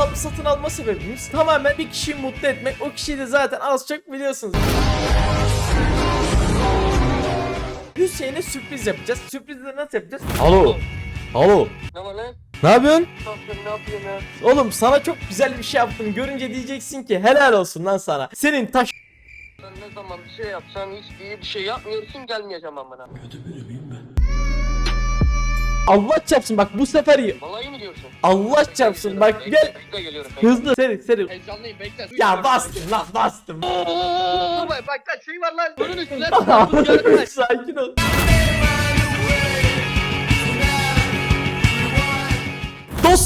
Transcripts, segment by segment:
hesabı satın alma sebebimiz tamamen bir kişiyi mutlu etmek. O kişiyi de zaten az çok biliyorsunuz. Hüseyin'e sürpriz yapacağız. Sürprizi de nasıl yapacağız? Alo. Alo. Ne var lan? Ne yapıyorsun? Kalktın ne yapıyorsun ya? Oğlum sana çok güzel bir şey yaptım. Görünce diyeceksin ki helal olsun lan sana. Senin taş Sen ne zaman bir şey yapsan hiç iyi bir şey yapmıyorsun gelmeyeceğim amına. Allah çarpsın bak bu sefer iyi. Vallahi mi diyorsun? Allah çarpsın bak gel. Bekle geliyorum. bekle. Hızlı seri seri. Heyecanlıyım bekle. Ya bastım lan bastım. Oo, bak bak bak şey var lan. Bunun üstüne. Sakin ol.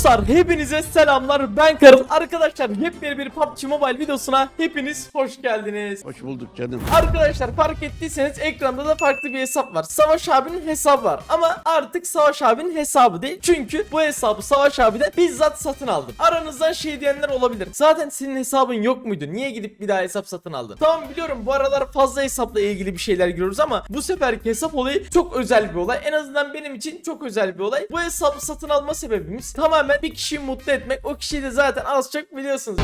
Dostlar hepinize selamlar. Ben Karıl. Arkadaşlar yepyeni bir PUBG Mobile videosuna hepiniz hoş geldiniz. Hoş bulduk canım. Arkadaşlar fark ettiyseniz ekranda da farklı bir hesap var. Savaş abinin hesabı var. Ama artık Savaş abinin hesabı değil. Çünkü bu hesabı Savaş abiden bizzat satın aldım Aranızdan şey diyenler olabilir. Zaten senin hesabın yok muydu? Niye gidip bir daha hesap satın aldın? Tamam biliyorum. Bu aralar fazla hesapla ilgili bir şeyler görüyoruz ama Bu seferki hesap olayı çok özel bir olay. En azından benim için çok özel bir olay. Bu hesabı satın alma sebebimiz tamamen bir kişiyi mutlu etmek O kişiyi de zaten az çok biliyorsunuz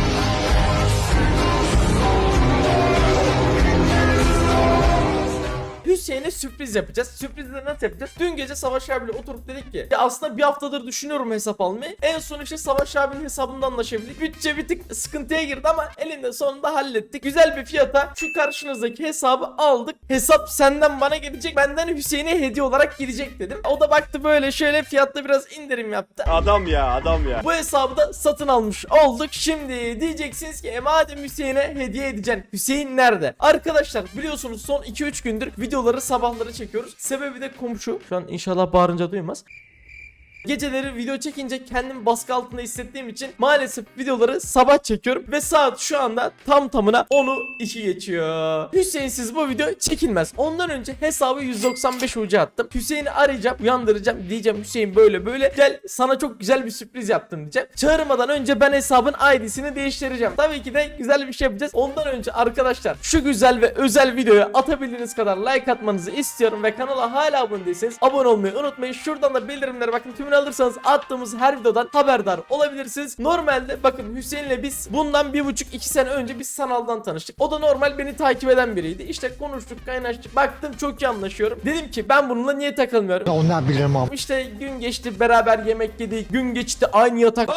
Hüseyin'e sürpriz yapacağız. Sürprizi de nasıl yapacağız? Dün gece Savaş abiyle oturup dedik ki ya aslında bir haftadır düşünüyorum hesap almayı. En son işte Savaş abinin hesabında anlaşabildik. Bütçe bir tık sıkıntıya girdi ama elinde sonunda hallettik. Güzel bir fiyata şu karşınızdaki hesabı aldık. Hesap senden bana gelecek. Benden Hüseyin'e hediye olarak gidecek dedim. O da baktı böyle şöyle fiyatta biraz indirim yaptı. Adam ya adam ya. Bu hesabı da satın almış olduk. Şimdi diyeceksiniz ki e madem Hüseyin'e hediye edeceksin. Hüseyin nerede? Arkadaşlar biliyorsunuz son 2-3 gündür videoları sabahları çekiyoruz. Sebebi de komşu. Şu an inşallah bağırınca duymaz. Geceleri video çekince kendimi baskı altında hissettiğim için maalesef videoları sabah çekiyorum ve saat şu anda tam tamına 10'u 2 geçiyor. Hüseyinsiz bu video çekilmez. Ondan önce hesabı 195 ucu attım. Hüseyin'i arayacağım, uyandıracağım. Diyeceğim Hüseyin böyle böyle gel sana çok güzel bir sürpriz yaptım diyeceğim. Çağırmadan önce ben hesabın ID'sini değiştireceğim. Tabii ki de güzel bir şey yapacağız. Ondan önce arkadaşlar şu güzel ve özel videoya atabildiğiniz kadar like atmanızı istiyorum ve kanala hala abone değilseniz abone olmayı unutmayın. Şuradan da bildirimleri bakın tümünü alırsanız attığımız her videodan haberdar olabilirsiniz. Normalde bakın Hüseyin'le biz bundan bir buçuk iki sene önce biz sanaldan tanıştık. O da normal beni takip eden biriydi. İşte konuştuk kaynaştık. Baktım çok iyi anlaşıyorum. Dedim ki ben bununla niye takılmıyorum? Onlar bilirim ama. İşte gün geçti beraber yemek yedik. Gün geçti aynı yatak.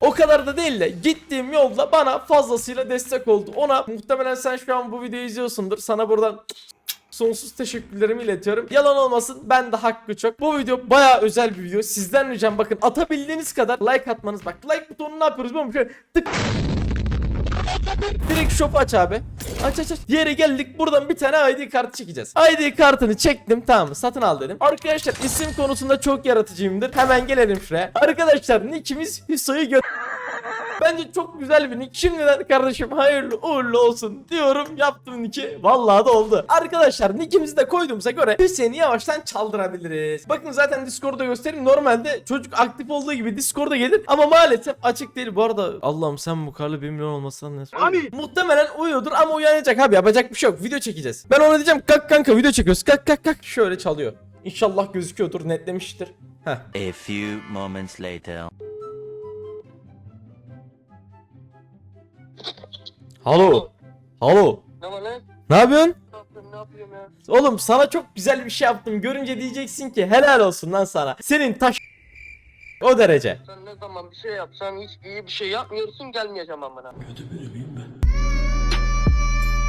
O kadar da değil de gittiğim yolda bana fazlasıyla destek oldu. Ona muhtemelen sen şu an bu videoyu izliyorsundur. Sana buradan sonsuz teşekkürlerimi iletiyorum. Yalan olmasın ben de hakkı çok. Bu video baya özel bir video. Sizden ricam bakın atabildiğiniz kadar like atmanız. Bak like butonunu ne yapıyoruz biliyor musun? Şöyle tık. Direkt shop aç abi. Aç aç aç. Yere geldik. Buradan bir tane ID kartı çekeceğiz. ID kartını çektim. Tamam? Satın al dedim. Arkadaşlar isim konusunda çok yaratıcıyımdır. Hemen gelelim şuraya. Arkadaşlar nickimiz Hüso'yu gö... Bence çok güzel bir nick. Şimdiden kardeşim hayırlı uğurlu olsun diyorum. Yaptım nick'i. Vallahi da oldu. Arkadaşlar nickimizi de koyduğumuza göre Hüseyin'i yavaştan çaldırabiliriz. Bakın zaten Discord'da göstereyim. Normalde çocuk aktif olduğu gibi Discord'a gelir ama maalesef açık değil. Bu arada Allah'ım sen bu karlı 1 milyon olmasan ne? Abi. Muhtemelen uyuyordur ama uyanacak abi. Yapacak bir şey yok. Video çekeceğiz. Ben ona diyeceğim kalk kanka video çekiyoruz. Kalk kalk kalk. Şöyle çalıyor. İnşallah gözüküyordur. Netlemiştir. Heh. A few moments later. Halo. Halo. Ne var lan? Ne yapıyorsun? Ne ya? Oğlum sana çok güzel bir şey yaptım. Görünce diyeceksin ki helal olsun lan sana. Senin taş o derece. Sen ne zaman bir şey yapsan hiç iyi bir şey yapmıyorsun gelmeyeceğim amına.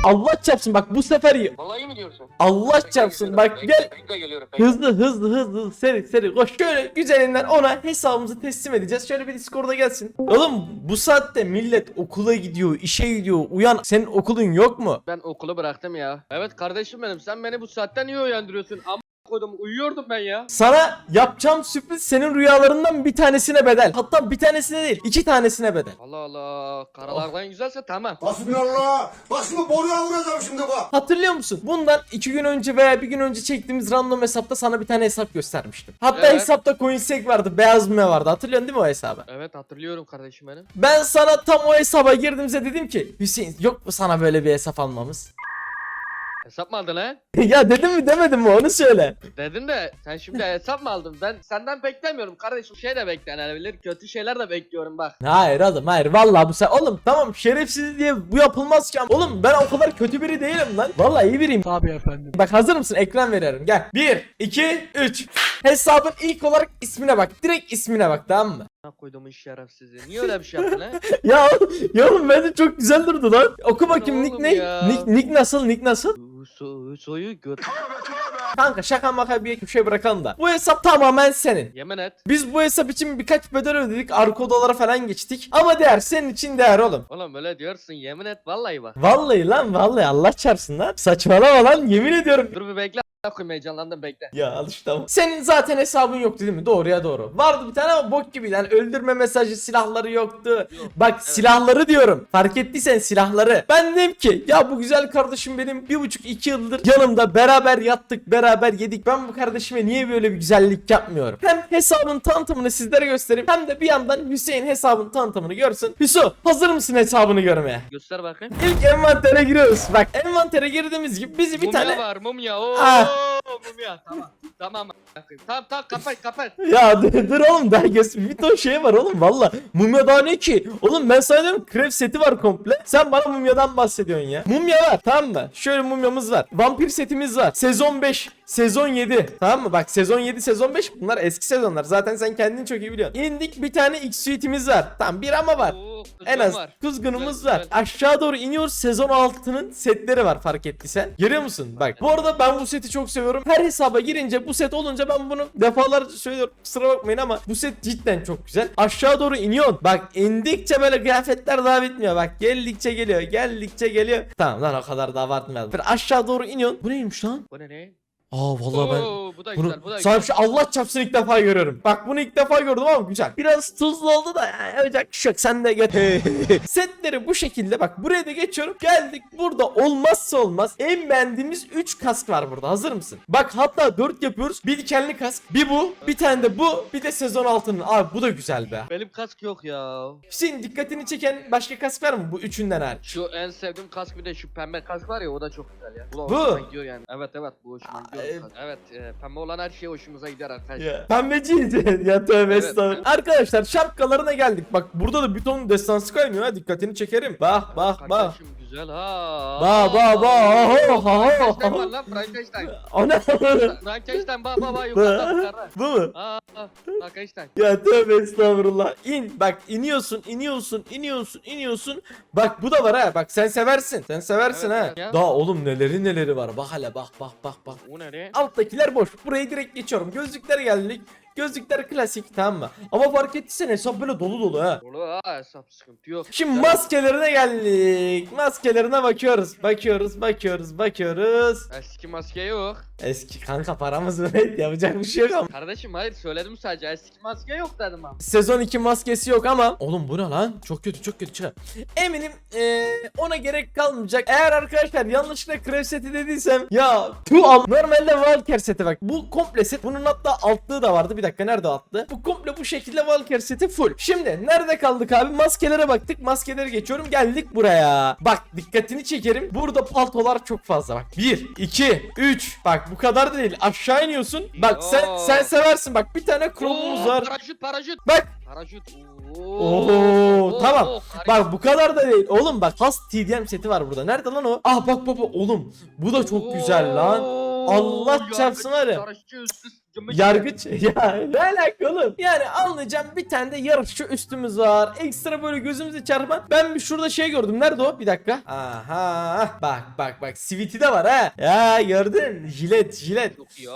Allah çarpsın bak bu sefer iyi. Vallahi mi diyorsun? Allah Bekle çarpsın bak bekle, gel. Bekle geliyorum. bekle. Hızlı hızlı hızlı seri seri koş. Şöyle güzelinden ona hesabımızı teslim edeceğiz. Şöyle bir Discord'a gelsin. Oğlum bu saatte millet okula gidiyor, işe gidiyor. Uyan senin okulun yok mu? Ben okulu bıraktım ya. Evet kardeşim benim sen beni bu saatten niye uyandırıyorsun? Ama koydum uyuyordum ben ya. Sana yapacağım sürpriz senin rüyalarından bir tanesine bedel. Hatta bir tanesine değil, iki tanesine bedel. Allah Allah karalardan güzelse tamam. Hasbinallah. Başımı boruya vuracağım şimdi bak. Hatırlıyor musun? Bundan iki gün önce veya bir gün önce çektiğimiz random hesapta sana bir tane hesap göstermiştim. Hatta Evet. hesapta coinsec vardı, beyaz mı vardı. Hatırlıyorsun değil mi o hesabı? Evet hatırlıyorum kardeşim benim. Ben sana tam o hesaba girdiğimde dedim ki Hüseyin yok mu sana böyle bir hesap almamız? Hesap mı aldın lan? ya dedim mi demedim mi onu söyle. Dedin de sen şimdi hesap mı aldın? Ben senden beklemiyorum kardeşim. Şey de beklenebilir. Kötü şeyler de bekliyorum bak. Hayır oğlum hayır vallahi bu sen oğlum tamam şerefsiz diye bu yapılmaz ki oğlum ben o kadar kötü biri değilim lan vallahi iyi biriyim Tabii efendim. bak hazır mısın ekran veriyorum gel 1 2 3 hesabın ilk olarak ismine bak direkt ismine bak tamam mı koyduğumun şerefsizi. Niye öyle bir şey yaptın lan? ya ya oğlum bence çok güzel durdu lan oku bakayım nick ne ya? nick, nick nasıl nick nasıl Uso, soyu göt. kanka şaka maka bir şey bırakalım da bu hesap tamamen senin Yemin et. biz bu hesap için birkaç bedel ödedik arka odalara falan geçtik ama değer senin için değer oğlum Oğlum öyle diyorsun yemin et vallahi bak. Vallahi lan vallahi Allah çarpsın lan. Saçmalama lan yemin ediyorum. Dur bir bekle. Koyayım heyecanlandım bekle. Ya al işte ama. Senin zaten hesabın yoktu değil mi? Doğruya doğru. Vardı bir tane ama bok gibi. Yani öldürme mesajı silahları yoktu. Bak silahları diyorum. Fark ettiysen silahları. Ben dedim ki ya bu güzel kardeşim benim bir buçuk iki yıldır yanımda beraber yattık beraber yedik. Ben bu kardeşime niye böyle bir güzellik yapmıyorum? Hem hesabın tanıtımını sizlere göstereyim hem de bir yandan Hüseyin hesabın tanıtımını görsün. Hüso hazır mısın hesabını görmeye? Göster bakayım. İlk envantere giriyoruz. Bak envantere girdiğimiz gibi bizi bir mumya tane var mumya. Oo Ah. Mumya tamam. Tamam. Tamam tamam kapat kapat. Ya dur, dur oğlum daha göz bir ton şey var oğlum valla. Mumya daha ne ki? Oğlum ben sana diyorum krep seti var komple. Sen bana mumyadan bahsediyorsun ya. Mumya var tamam mı? Şöyle mumyamız var. Vampir setimiz var. Sezon 5, sezon 7. Tamam mı? Bak sezon 7, sezon 5 bunlar eski sezonlar. Zaten sen kendin çok iyi biliyorsun. İndik bir tane X suite'imiz var. Tamam bir ama var. Oo, En az var. kuzgunumuz Güzel, var. güzel. Aşağı doğru iniyoruz. Sezon 6'nın setleri var fark ettiysen. Görüyor musun? Bak bu arada ben bu seti çok seviyorum. Her hesaba girince bu set olunca ben bunu defalarca söylüyorum. Kusura bakmayın ama bu set cidden çok güzel. Aşağı doğru iniyorsun. Bak indikçe böyle kıyafetler daha bitmiyor. Bak geldikçe geliyor. Geldikçe geliyor. Tamam lan o kadar da abartmayalım. Bir aşağı doğru iniyorsun. Bu neymiş lan? Bu ne ne? Aa vallahi ben Oo, bu da bunu güzel bu da bir güzel. şey Allah çarpsın ilk defa görüyorum. Bak bunu ilk defa gördüm ama güzel. Biraz tuzlu oldu da yani yapacak bir şey yok. Sen de get. Setleri bu şekilde bak buraya da geçiyorum. Geldik burada olmazsa olmaz en beğendiğimiz 3 kask var burada. Hazır mısın? Bak hatta 4 yapıyoruz. Bir dikenli kask, bir bu, bir tane de bu, bir de sezon altının. Abi bu da güzel be. Benim kask yok ya. Hüseyin dikkatini çeken başka kask var mı bu üçünden hariç? Şu en sevdiğim kask bir de şu pembe kask var ya o da çok güzel ya. Bu da Bu? hoşuma gidiyor yani. Evet evet bu hoşuma gidiyor. E- bu kask. Evet e, pembe olan her şey hoşumuza gider arkadaşlar. Ya. Pembeciyiz ya tövbe Evet. estağfurullah. Arkadaşlar şapkalarına geldik. Bak burada da bir ton destansı kaynıyor ha dikkatini çekerim. Bak bak bak. Kardeşim güzel ha. Ba, ba, ba, ho, ho, ho, Frankenstein var lan Frankenstein. Ana Frankenstein ba ba ba yukarıda yukarıda. bu mu? Aa aa, Frankenstein. Ya tövbe estağfurullah. İn bak iniyorsun iniyorsun iniyorsun iniyorsun. Bak bu da var ha bak sen seversin. Sen seversin Evet, ha. evet ya. Daha oğlum neleri neleri var. Bak hele bak bak bak bak. O ne ne? Alttakiler boş. Burayı direkt geçiyorum. Gözlükler geldik. Gözlükler klasik tamam mı? Ama fark ettiysen hesap böyle dolu dolu ha. Dolu ha hesap sıkıntı yok. Şimdi maskelerine geldik. Maskelerine bakıyoruz. Bakıyoruz, bakıyoruz, bakıyoruz. Eski maske yok. Eski kanka paramız var. Yapacak bir şey yok ama. Kardeşim hayır söyledim sadece eski maske yok dedim ama. Sezon 2 maskesi yok ama Oğlum bu ne lan? Çok kötü çok kötü çıkar. Eminim eee, ona gerek kalmayacak. Eğer arkadaşlar yanlışlıkla krev seti dediysem ya tu al. Normalde Valker seti bak. Bu komple set. Bunun hatta altlığı da vardı. Bir dakika nerede altlığı? Bu komple bu şekilde Valker seti full. Şimdi nerede kaldık abi? Maskelere baktık. Maskeleri geçiyorum. Geldik buraya. Bak dikkatini çekerim. Burada paltolar çok fazla bak. 1 2 3 Bak bu kadar da değil. Aşağı iniyorsun. Bak sen sen seversin. Bak bir tane kromumuz Oo, var. Paraşüt paraşüt. Bak Paraşüt. Oo, tamam. harika. Bak bu kadar da değil. Oğlum bak has TDM seti var burada. Nerede lan o? Ah bak baba oğlum. Bu da çok güzel lan. Oo, Allah çarpsın var ya. Yargıç ya ne alaka oğlum? Yani anlayacağım bir tane de yarışçı üstümüz var. Ekstra böyle gözümüze çarpan. Ben bir şurada şey gördüm. Nerede o? Bir dakika. Aha. Bak bak bak. Sweet'i de var ha. Ya gördün. Jilet jilet. Çok ya.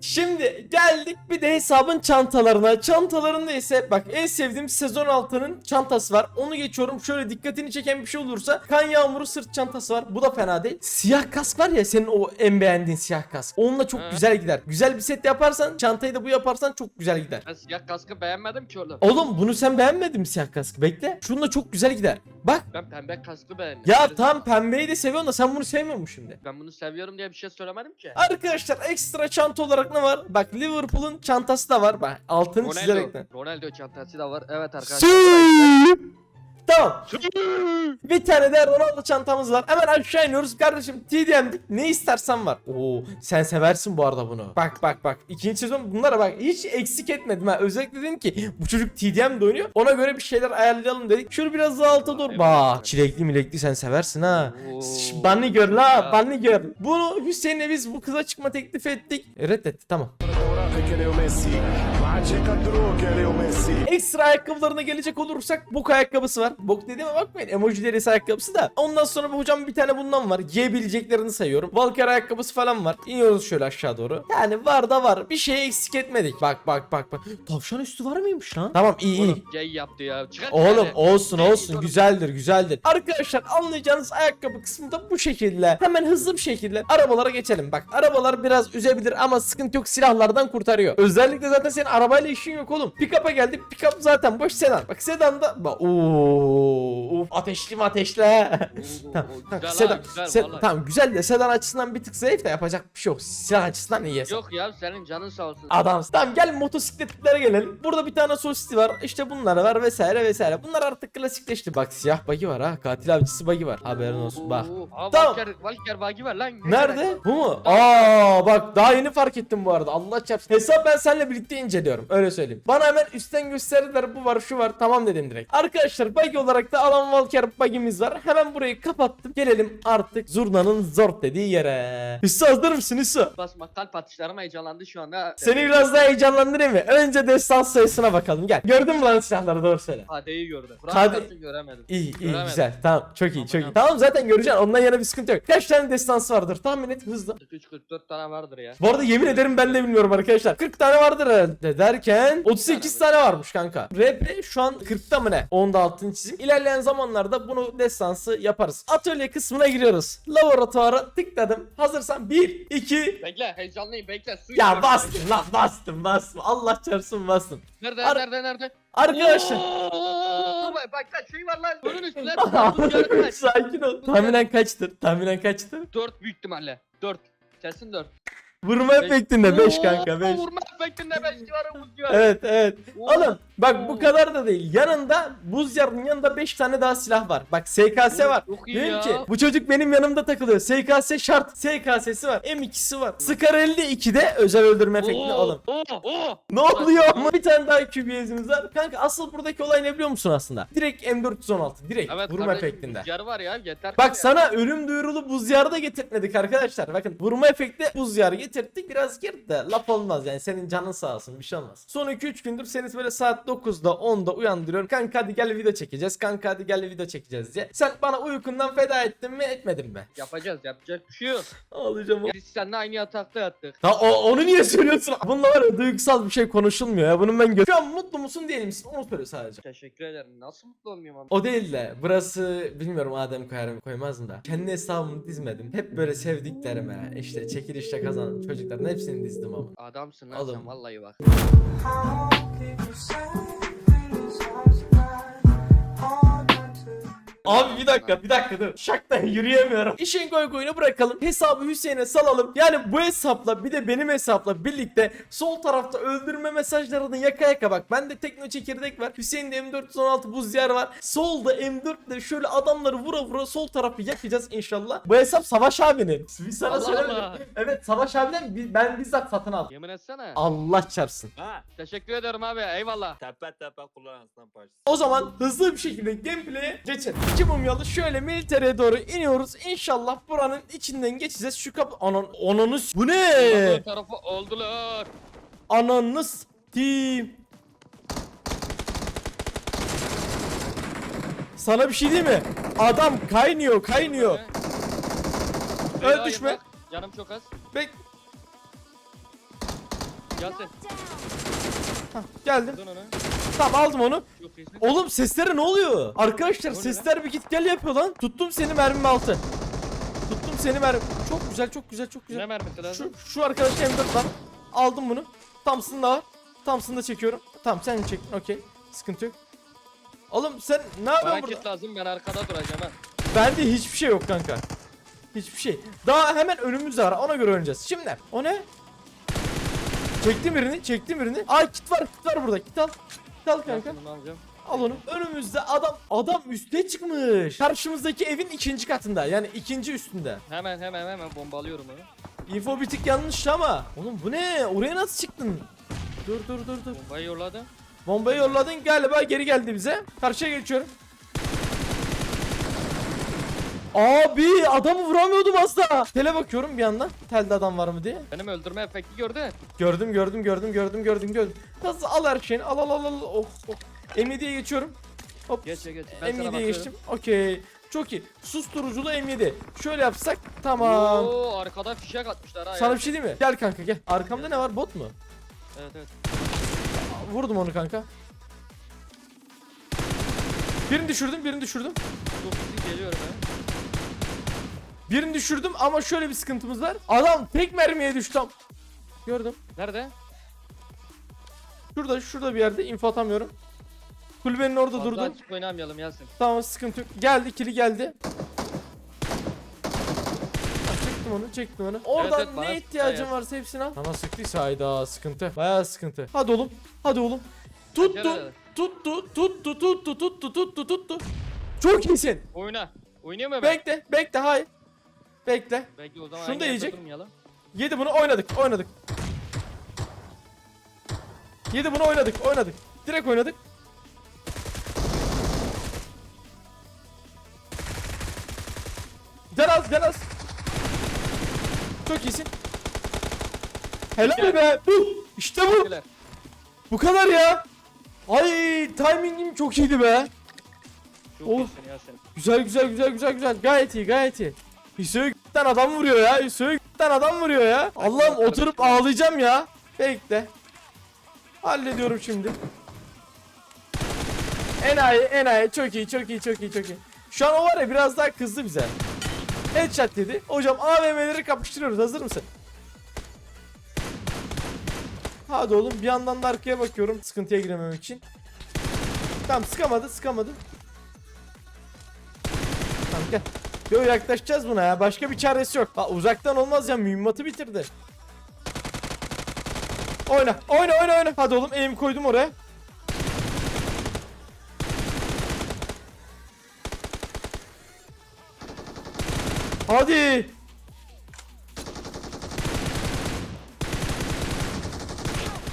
Şimdi geldik bir de hesabın çantalarına. Çantalarında ise bak en sevdiğim sezon altının çantası var. Onu geçiyorum. Şöyle dikkatini çeken bir şey olursa kan yağmuru sırt çantası var. Bu da fena değil. Siyah kask var ya senin o en beğendiğin siyah kask. Onunla çok Hı. güzel gider. Güzel bir set yaparsan çantayı da bu yaparsan çok güzel gider. Ben siyah kaskı beğenmedim ki oğlum. Oğlum bunu sen beğenmedin mi siyah kaskı? Bekle. Şununla çok güzel gider. Bak. Ben pembe kaskı beğendim. Ya tam pembeyi de seviyorsun da sen bunu sevmiyor musun şimdi? Ben bunu seviyorum diye bir şey söylemedim ki. Arkadaşlar ekstra çanta olarak ne var? Bak Liverpool'un çantası da var. Bak altını Ronaldo, çizerekten. Ronaldo çantası da var. Evet arkadaşlar. Süüüüü. Tamam. Bir tane de Ronaldo çantamız var. Hemen aşağı iniyoruz. Kardeşim TDM'dik. Ne istersen var. Oo sen seversin bu arada bunu. Bak bak bak. İkinci sezon bunlara bak. Hiç eksik etmedim ha. Özellikle dedim ki bu çocuk TDM'de oynuyor. Ona göre bir şeyler ayarlayalım dedik. Şunu biraz daha alta dur. Bak çilekli milekli sen seversin ha. Bunny gör la. Bunny gör. Bunu Hüseyin'le biz bu kıza çıkma teklif ettik. Reddetti tamam. Ekstra ayakkabılarına gelecek olursak bok ayakkabısı var. Bok dediğime bakmayın emojileri ayakkabısı da. Ondan sonra bu hocam bir tane bundan var. Giyebileceklerini sayıyorum. Valker ayakkabısı falan var. İniyoruz şöyle aşağı doğru. Yani var da var. Bir şey eksik etmedik. Bak bak bak bak. Tavşan üstü var mıymış lan? Tamam iyi iyi. Oğlum gay yaptı ya. Çıkar Oğlum yani. olsun olsun güzeldir güzeldir. Arkadaşlar anlayacağınız ayakkabı kısmı da bu şekilde. Hemen hızlı bir şekilde arabalara geçelim. Bak arabalar biraz üzebilir ama sıkıntı yok silahlardan kurtarıyor. Özellikle zaten senin arabayla işin yok oğlum. Pick-up'a geldik. Pick-up zaten boş sedan. Bak sedanda bak ooo of, ateşli. Oo, tamam, tamam, güzel sedan, ha, güzel se- vallahi. tamam güzel de sedan açısından bir tık zayıf da yapacak bir şey yok. Silah açısından iyi. Yok ya senin canın sağ olsun. Adamsın. Tamam gel motosikletlere gelelim. Burada bir tane sosisli var. İşte bunlar var vesaire vesaire. Bunlar artık klasikleşti. Bak siyah bagi var ha. Katil avcısı bagi var. Haberin olsun bak. Oo, Aa, Tamam. Valker, Valker bagi ver lan. Nerede? Bu mu? Aa bak daha yeni fark ettim bu arada. Allah çarpsın. Hesap ben seninle birlikte inceliyorum. Öyle söyleyeyim. Bana hemen üstten gösterdiler. Bu var şu var. Tamam dedim direkt. Arkadaşlar bagi olarak da Alan Walker bagimiz var. Hemen burayı kapattım. Gelelim artık Zurna'nın zor dediği yere. Hüsnü hazır mısın Hüsnü? Basma kalp atışlarım heyecanlandı şu anda. Seni biraz daha heyecanlandırayım mı? Önce destans sayısına bakalım. Gel. Gördün mü lan silahları doğru söyle. Kadeyi gördüm. Kade- Kade... göremedim. İyi iyi Göremedim. güzel. Tamam çok iyi çok iyi. Tamam. Zaten göreceksin. Ondan yana bir sıkıntı yok. Kaç tane destansı vardır? Tahmin et hızlı. 43-44 tane vardır ya. Bu arada yemin ederim ben de bilmiyorum arkadaşlar. 40 tane vardır herhalde derken 38 tane varmış kanka. RP şu an 40'ta mı ne? Onu da altını çizeyim. İlerleyen zamanlarda bunu destansı yaparız. Atölye kısmına giriyoruz. Laboratuvara tıkladım. Hazırsan 1, 2... Bekle heyecanlıyım bekle. Su Ya bastım lan bastım bastım. Allah çarpsın bastım. Nerede Ar- nerede nerede? Arkadaşlar. Oo, bak bak kaç şey var lan. Bunun üstüne. Sakin ol. Tahminen kaçtır? Tahminen kaçtır? 4 büyük ihtimalle. 4. Kesin 4. Vurma efektinde 5 kanka 5. Vurma efektinde 5 civarı buz civarı. Evet evet. Oğlum bak bu kadar da değil. Yanında buz yarının yanında 5 tane daha silah var. Bak SKS var. çok iyi Dedim ya. ki bu çocuk benim yanımda takılıyor. SKS şart. SKS'si var. M2'si var. Scar 52'de özel öldürme efektinde oğlum. Oo, oo. Ne oluyor ama bir tane daha QBS'imiz var. Kanka asıl buradaki olay ne biliyor musun aslında? Direkt M416. Direkt Evet vurma kardeşim, efektinde. Rüzgarı var ya yeter. Bak ya. sana ölüm duyurulu buz yarı da getirtmedik arkadaşlar. Bakın vurma efekti buz yarı getirdik. Biraz girdi de laf olmaz yani senin canın sağ olsun bir şey olmaz. Son 2-3 gündür seni böyle saat 9'da 10'da uyandırıyorum. Kanka hadi gel video çekeceğiz. Kanka hadi gel video çekeceğiz diye. Sen bana uykundan feda ettin mi etmedin mi? Yapacağız yapacak bir şey yok. Ağlayacağım. Biz seninle aynı yatakta yattık. Ha, o, onu niye söylüyorsun? Bununla var ya duygusal bir şey konuşulmuyor ya. Bunun ben gö- Şu an mutlu musun misin? Onu söyle sadece. Teşekkür ederim. Nasıl mutlu olmuyorum ama. O değil de burası bilmiyorum Adem koyar mı koymaz mı da. Kendi hesabımı dizmedim. Hep böyle sevdiklerime işte çekilişte kazanan çocukların hepsini dizdim ama. Adamsın lan Oğlum. sen vallahi bak. Abi bir dakika bir dakika dur. Şaktan yürüyemiyorum. İşin koy koyunu bırakalım. Hesabı Hüseyin'e salalım. Yani bu hesapla bir de benim hesapla birlikte sol tarafta öldürme mesajlarını yaka yaka bak. Bende tekno çekirdek var. Hüseyin'de M416 buz yer var. Solda M4 ile şöyle adamları vura vura sol tarafı yakacağız inşallah. Bu hesap Savaş abinin. Bir sana Allah söylemedim. Allah. Evet Savaş abiden bi- ben bizzat satın aldım. Yemin etsene. Allah çarpsın. Ha, Teşekkür ederim abi eyvallah. tepe tepe kullanan aslan parçası. O zaman hızlı bir şekilde gameplay'e geçelim. İki mumyalı şöyle militere doğru iniyoruz. İnşallah buranın içinden geçeceğiz. Şu kapı... Anan... Ananız... Bu ne? Tarafı oldular. Ananız... Team. Sana bir şey değil mi? Adam kaynıyor kaynıyor. Öl düşme. Canım çok az. Bek... Yasin. Geldim. Vurdun onu. Tamam aldım onu. İyisin. Oğlum seslere ne oluyor? Arkadaşlar oluyor sesler bir git gel yapıyor lan. Tuttum seni mermim altı. Tuttum seni mermi. Çok güzel çok güzel çok güzel. Ne mermisi lazım? Şu, şu arkadaş M4 var. Aldım bunu. Thompson da var. Thompson'ı da çekiyorum. Tamam sen çek. Okey. Sıkıntı yok. Oğlum sen ne Bana yapıyorsun kit burada? lazım ben arkada duracağım ha. Bende hiçbir şey yok kanka. Hiçbir şey. Daha hemen önümüzde var. Ona göre oynayacağız. Şimdi o ne? Çektim birini. Çektim birini. Ay kit var. Kit var burada. Kit al. Kit al kanka. Yasin, bunu alacağım. Al onu. Önümüzde adam adam üste çıkmış. Karşımızdaki evin ikinci katında. Yani ikinci üstünde. Hemen hemen hemen bombalıyorum onu. Info bir tık yanlış ama. Oğlum bu ne? Oraya nasıl çıktın? Dur dur dur dur. Bombayı yolladım. Bombayı yolladın galiba geri geldi bize. Karşıya geçiyorum. Abi adamı vuramıyordum asla. Tele bakıyorum bir yandan. Telde adam var mı diye. Benim öldürme efekti gördün. Gördüm gördüm gördüm gördüm gördüm gördüm. Hızlı al her şeyini al al al al. Oh, oh. M7'ye geçiyorum. Hop. Geç geç. Ben sana M7'ye bakıyorum. geçtim. Okey. Çok iyi. Susturuculu M7. Şöyle yapsak tamam. Oo arkada fişek atmışlar ha. Sana bir şey diyeyim mi? Gel kanka gel. Arkamda ne var? Bot mu? Evet evet. Vurdum onu kanka. Birini düşürdüm, birini düşürdüm. Çok geliyorum ha. Birini düşürdüm ama şöyle bir sıkıntımız var. Adam tek mermiye düştü. Gördüm. Nerede? Şurada, şurada bir yerde info atamıyorum. Kulübenin orada Fazla durdu. açık oynamayalım Yasin. Tamam sıkıntı yok. Geldi, ikili geldi. Ha, Çektim onu, çektim onu. Oradan evet, bana ne sıktı ihtiyacın ya. varsa hepsini al. Sana sıktıysa hayda sıkıntı. Bayağı sıkıntı. Hadi oğlum, hadi oğlum. Tuttu, Pencerede. tuttu, tuttu, tuttu, tuttu, tuttu, tuttu. Çok iyisin. Oyna. Oynuyor mu ben? Bekle, bekle, hayır. Bekle. Belki o zaman Şunu aynı da yerde yiyecek. durmayalım. Yedi bunu oynadık, oynadık. Yedi bunu oynadık, oynadık. Direkt oynadık. Can az, can az. Çok iyisin. Helal be. Bu. İşte bu. Bu kadar ya. Ay timingim çok iyiydi be. Çok Oh. iyisin Yasin. Güzel güzel güzel güzel güzel. Gayet iyi gayet iyi. G***ten adam vuruyor ya. G***ten adam vuruyor ya. Allah'ım oturup ağlayacağım ya. Bekle. Hallediyorum şimdi. Enayi enayi çok iyi çok iyi çok iyi çok iyi. Şu an o var ya biraz daha kızdı bize. Headshot dedi. Hocam AVM'leri kapıştırıyoruz. Hazır mısın? Hadi oğlum bir yandan da arkaya bakıyorum sıkıntıya girememek için. Tamam sıkamadı sıkamadı. Tamam gel. Yo yaklaşacağız buna ya. Başka bir çaresi yok. Ha, uzaktan olmaz ya. Mühimmatı bitirdi. Oyna. Oyna oyna oyna. Hadi oğlum aim koydum oraya. Hadi.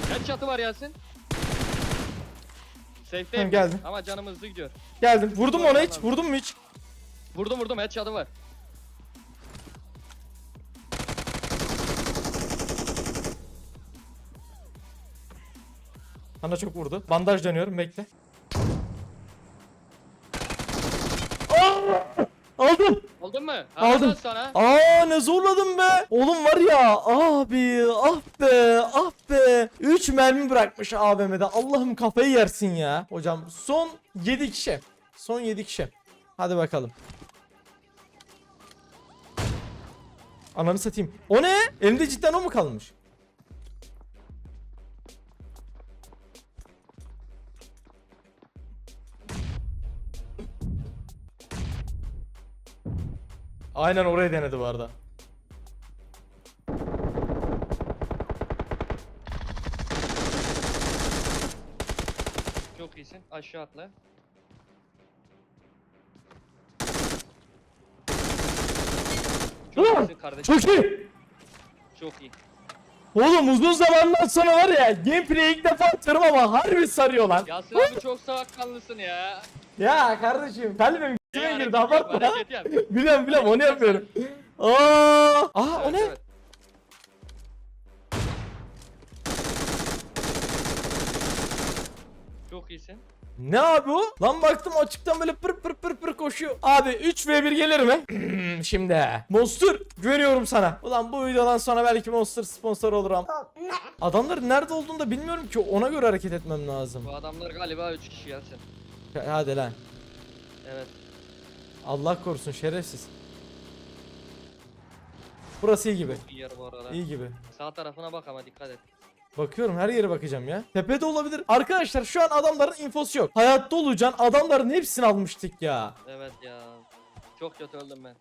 Headshot'ı var Yasin. Safe'deyim. Tamam, geldim. Ama canım hızlı gidiyor. Geldim. Vurdum mu ona hiç. Vurdum mu hiç? Vurdum vurdum headshot'ı var. Bana çok vurdu. Bandaj dönüyorum. Bekle. Aldım. Aldın mı? Aldım. Aldım. sana. Aa ne zorladım be. Oğlum var ya abi ah be ah be. 3 mermi bırakmış AVM'de. Allah'ım kafayı yersin ya. Hocam son 7 kişi. Son 7 kişi. Hadi bakalım. Ananı satayım. O ne? Elimde cidden o mu kalmış? Aynen oraya denedi bu arada. Çok iyisin. Aşağı atla. Ulan, kardeşim. Çok iyi. Çok iyi. Oğlum uzun zamandan sonra var ya gameplay ilk defa atıyorum ama harbi sarıyor lan. Yasin abi çok soğukkanlısın ya. Ya kardeşim kalbim içime girdi abartma. hareket yap. biliyorum biliyorum onu yapıyorum. Aa, Aa o Evet, ne? evet. Çok iyisin. Ne abi o? Lan baktım açıktan böyle pır pır pır pır koşuyor. Abi 3v1 gelir mi? Şimdi. Monster güveniyorum sana. Ulan bu videodan sonra belki Monster sponsor olur ama. Adamların nerede olduğunu da bilmiyorum ki ona göre hareket etmem lazım. Bu adamlar galiba 3 kişi Yasin. Hadi lan. Evet. Allah korusun şerefsiz. Burası iyi gibi. İyi yer bu arada. İyi gibi. Sağ tarafına bak ama dikkat et. Bakıyorum her yere bakacağım ya. Tepede olabilir. Arkadaşlar şu an adamların infosu yok. Hayatta olacaksın adamların hepsini almıştık ya. Evet ya. Çok kötü öldüm ben.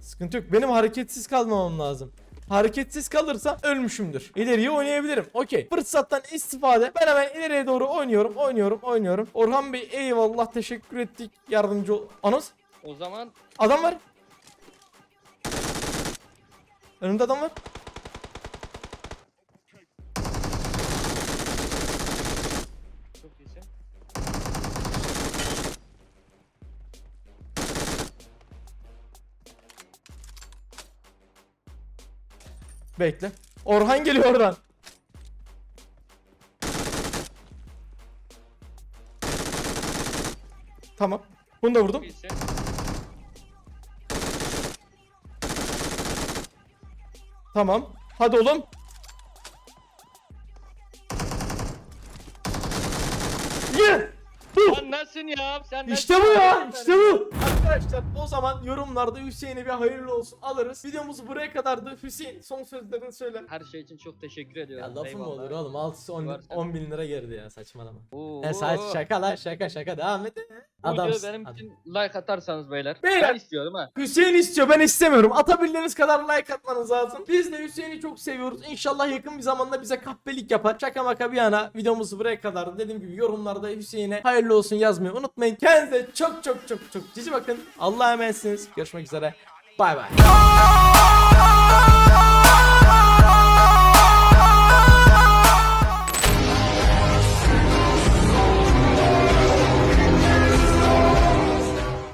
Sıkıntı yok. Benim hareketsiz kalmamam lazım. Hareketsiz kalırsam ölmüşümdür. İleriye oynayabilirim. Okey. Fırsattan istifade. Ben hemen ileriye doğru oynuyorum. Oynuyorum. Oynuyorum. Orhan Bey eyvallah teşekkür ettik. Yardımcı ol. Anons. O zaman Adam var. Önümde adam var. Bekle. Orhan geliyor oradan. Tamam. Bunu da vurdum. İyisin. Tamam. Hadi oğlum. Yeah! Bu. Sen nesin ya? Sen İşte bu ya? İşte bu. Arkadaşlar o zaman yorumlarda Hüseyin'e bir hayırlı olsun alırız. Videomuz buraya kadardı. Hüseyin son sözlerini söyle. Her şey için çok teşekkür ediyorum. Ya lafım olur oğlum 6 10, Var sen. 10 bin lira gerdi ya saçmalama. Oo. Ya saç şaka lan şaka şaka devam et. Adamsın. benim adam. için like atarsanız beyler. Beyler. Ben istiyorum ha. Hüseyin istiyor ben istemiyorum. Atabildiğiniz kadar like atmanız lazım. Biz de Hüseyin'i çok seviyoruz. İnşallah yakın bir zamanda bize kahpelik yapar. Şaka maka bir yana videomuz buraya kadar. Dediğim gibi yorumlarda Hüseyin'e hayırlı olsun yazmayı unutmayın. Kendinize çok çok çok çok cici Allah'a emanetsiniz. Görüşmek üzere. Bay bay.